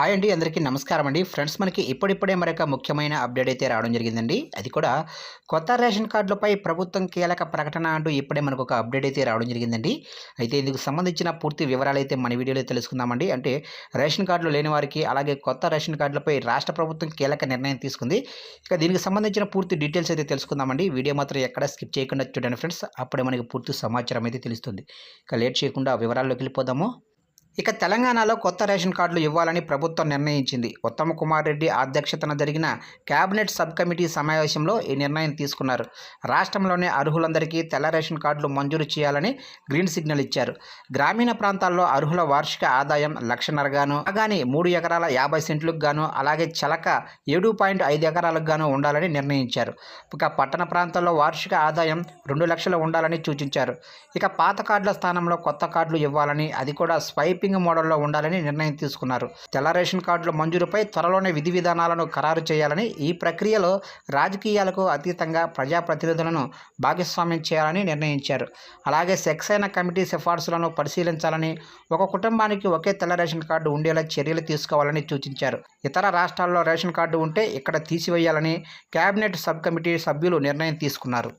Hi అండి అందరికీ నమస్కారం అండి. ఫ్రెండ్స్ మనకి ఇప్పుడిప్పుడే మరొక ముఖ్యమైన అప్డేట్ అయితే రావడం జరిగిందండి. అది కూడా కొత్త రేషన్ కార్డులపై ప్రభుత్వం కీలక ప్రకటన అంటూ ఇప్పుడే మనకు ఒక అప్డేట్ అయితే రావడం జరిగిందండి. అయితే ఇందుకు సంబంధించిన పూర్తి వివరాలు అయితే మన వీడియోలో తెలుసుకుందామండి. అంటే రేషన్ కార్డులు లేని వారికి అలాగే కొత్త రేషన్ కార్డులపై రాష్ట్ర ప్రభుత్వం కీలక నిర్ణయం తీసుకుంది. ఇక దీనికి సంబంధించిన పూర్తి డీటెయిల్స్ అయితే తెలుసుకుందామండి. వీడియో మాత్రం ఎక్కడ స్కిప్ చేయకుండా చూడండి ఫ్రెండ్స్. అప్పుడే మనకి పూర్తి సమాచారం అయితే తెలుస్తుంది. ఇక లేట్ చేయకుండా వివరాల్లోకి వెళ్ళిపోదాము. ఇక తెలంగాణలో కొత్త రేషన్ కార్డులు ఇవ్వాలని ప్రభుత్వం నిర్ణయించింది. ఉత్తమ్ కుమార్ రెడ్డి అధ్యక్షతన జరిగిన కేబినెట్ సబ్ కమిటీ సమావేశంలో ఈ నిర్ణయం తీసుకున్నారు. రాష్ట్రంలోని అర్హులందరికీ తెల్ల రేషన్ కార్డులు మంజూరు చేయాలని గ్రీన్ సిగ్నల్ ఇచ్చారు. గ్రామీణ ప్రాంతాల్లో అర్హుల వార్షిక ఆదాయం లక్షన్నరగాను అలాగని మూడు ఎకరాల యాభై సెంట్లకు గాను అలాగే చలక ఏడు పాయింట్ ఐదు ఎకరాలకు గాను ఉండాలని నిర్ణయించారు. ఇక పట్టణ ప్రాంతాల్లో వార్షిక ఆదాయం రెండు లక్షలు ఉండాలని సూచించారు. ఇక పాత కార్డుల స్థానంలో కొత్త కార్డులు ఇవ్వాలని అది కూడా స్వైప్ టైపింగ్ మోడల్లో ఉండాలని నిర్ణయం తీసుకున్నారు. తెల్ల రేషన్ కార్డుల మంజూరుపై త్వరలోనే విధి విధానాలను ఖరారు చేయాలని ఈ ప్రక్రియలో రాజకీయాలకు అతీతంగా ప్రజాప్రతినిధులను భాగస్వామ్యం చేయాలని నిర్ణయించారు. అలాగే సెక్సైన కమిటీ సిఫార్సులను పరిశీలించాలని ఒక కుటుంబానికి ఒకే తెల్ల రేషన్ కార్డు ఉండేలా చర్యలు తీసుకోవాలని సూచించారు. ఇతర రాష్ట్రాల్లో రేషన్ కార్డు ఉంటే ఇక్కడ తీసివేయాలని కేబినెట్ సబ్ కమిటీ సభ్యులు నిర్ణయం తీసుకున్నారు.